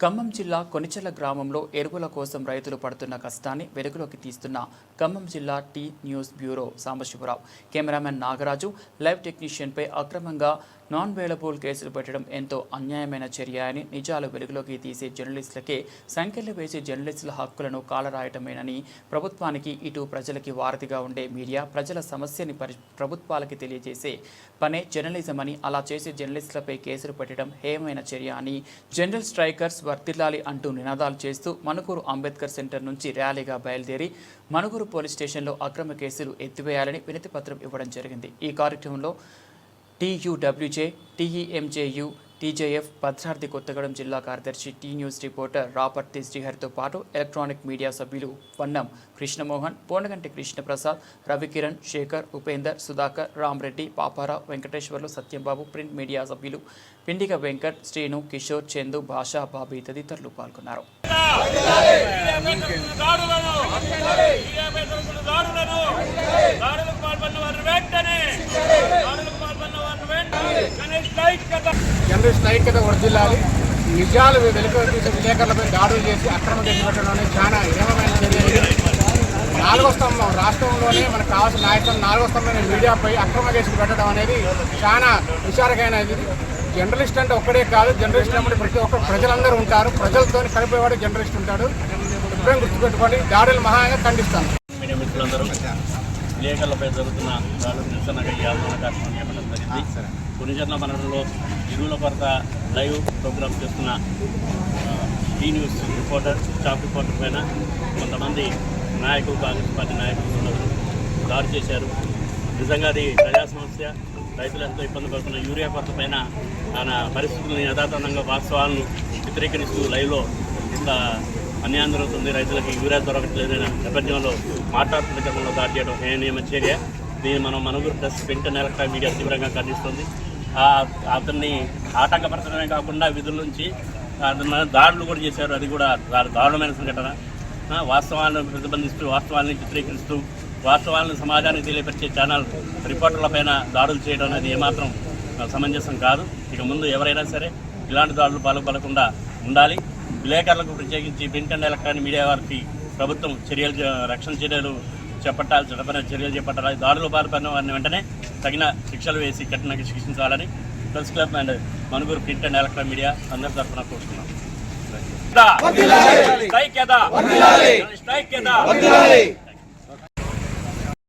ఖమ్మం జిల్లా కొనిచెల గ్రామంలో ఎరువుల కోసం రైతులు పడుతున్న కష్టాన్ని వెలుగులోకి తీస్తున్న ఖమ్మం జిల్లా T news bureau Sambasivarao. Cameraman Nagaraju live టెక్నీషియన్పై అక్రమంగా నాన్ వేలబుల్ కేసులు పెట్టడం ఎంతో అన్యాయమైన చర్య అని నిజాలు వెలుగులోకి తీసే జర్నలిస్టులకే సంఖ్యలు వేసే జర్నలిస్టుల హక్కులను కాలరాయటమేనని ప్రభుత్వానికి ఇటు ప్రజలకి వారధిగా ఉండే మీడియా ప్రజల సమస్యని పరి ప్రభుత్వాలకి తెలియజేసే పనే జర్నలిజం అని అలా చేసే జర్నలిస్టులపై కేసులు పెట్టడం హేయమైన చర్య అని జనరల్ స్ట్రైకర్స్ వర్తిల్లాలి అంటూ నినాదాలు చేస్తూ మణుకూరు అంబేద్కర్ సెంటర్ నుంచి ర్యాలీగా బయలుదేరి మణుకూరు పోలీస్ స్టేషన్లో అక్రమ కేసులు ఎత్తివేయాలని వినతిపత్రం ఇవ్వడం జరిగింది. ఈ కార్యక్రమంలో TUWJ TEMJU TJF Bhadradri Kothagudem జిల్లా కార్యదర్శి టీ న్యూస్ రిపోర్టర్ రాపర్తి శ్రీహరితో పాటు ఎలక్ట్రానిక్ మీడియా సభ్యులు వన్నం కృష్ణమోహన్ పోనగంటి కృష్ణప్రసాద్ రవికిరణ్ శేఖర్ ఉపేందర్ సుధాకర్ రామ్రెడ్డి పాపారావు వెంకటేశ్వర్లు సత్యంబాబు ప్రింట్ మీడియా సభ్యులు పిండిగ వెంకట్ శ్రీను కిషోర్ చందు భాషా బాబీ తదితరులు పాల్గొన్నారు దాడులను దాడులను దాడులకు పాల్పడిన వారిని వెంటనే దాడులకు పాల్పడిన వారిని వెంటనే గణేష్ లైక్ కదా జర్నలిస్ట్ ఐక్యత వర్ధిల్లాలి నిజాలు వెలుగు తీసే విలేకరులపై దాడులు చేసి అక్రమ కేసు పెట్టడం అనేది చాలా హేమమైన చర్య నాలుగో స్తంభం రాష్ట్రంలోనే మనకు కావాల్సిన నాయకత్వం నాలుగో స్తంభం మీడియాపై అక్రమ కేసులు పెట్టడం అనేది చాలా విచారకమైన ఇది. జర్నలిస్ట్ అంటే ఒక్కడే కాదు జర్నలిస్ట్ అంటే ప్రతి ఒక్క ప్రజలందరూ ఉంటారు. ప్రజలతో కలిపేవాడు జర్నలిస్ట్ ఉంటాడు. ఎప్పుడైనా గుర్తుపెట్టుకోండి దాడులు మహాగా ఖండిస్తాను మీడియా మిత్రులందరూ విలేకరులపై జరుగుతున్న నిరసనగా ఈ ఆందోళన కార్యక్రమం చేపట్టడం జరిగింది. కొనిజర్ల మండలంలో ఇరువుల కొరత లైవ్ ప్రోగ్రామ్ చేస్తున్న T news reporter staff reporter పైన కొంతమంది నాయకులు కాంగ్రెస్ పార్టీ నాయకులు ఉన్నారు. దాడి చేశారు. నిజంగా అది ప్రజా సమస్య. రైతులు ఎంతో ఇబ్బంది పడుతున్న యూరియా కొరత పైన ఆయన పరిస్థితులను యథాతథంగా వాస్తవాలను చిత్రీకరిస్తూ లైవ్లో ఇంత అన్యాయం జరుగుతుంది రైతులకి యూరియా దొరకట్లేదనే నేపథ్యంలో మాట్లాడుతున్న క్రమంలో దాడి చేయడం ఏ నియమ చర్య? దీన్ని మనం Manuguru press print and electronic media తీవ్రంగా ఖండిస్తుంది. అతన్ని ఆటంకపరచడమే కాకుండా విధుల నుంచి అతను దాడులు కూడా చేశారు. అది కూడా దారుణమైన సంఘటన. వాస్తవాలను ప్రతిబంధిస్తూ వాస్తవాలను చిత్రీకరిస్తూ వాస్తవాలను సమాజానికి తెలియపరిచే ఛానల్ రిపోర్టర్లపైన దాడులు చేయడం అనేది ఏమాత్రం సమంజసం కాదు. ఇక ముందు ఎవరైనా సరే ఇలాంటి దాడులు పాల్గొనకుండా ఉండాలి. విలేకరులకు ప్రత్యేకించి ప్రింట్ అండ్ ఎలక్ట్రానిక్ మీడియా వారికి ప్రభుత్వం చర్యలు రక్షణ చర్యలు చేపట్టాలి చట్టపరమైన చర్యలు చేపట్టాలి దాడులు పాల్పడిన వారిని వెంటనే తగిన శిక్షలు వేసి కఠినంగా శిక్షించాలని press club and Manuguru print and electronic media అందరి తరఫున కోరుతున్నాం. స్ట్రైక్ కదా స్ట్రైక్ కదా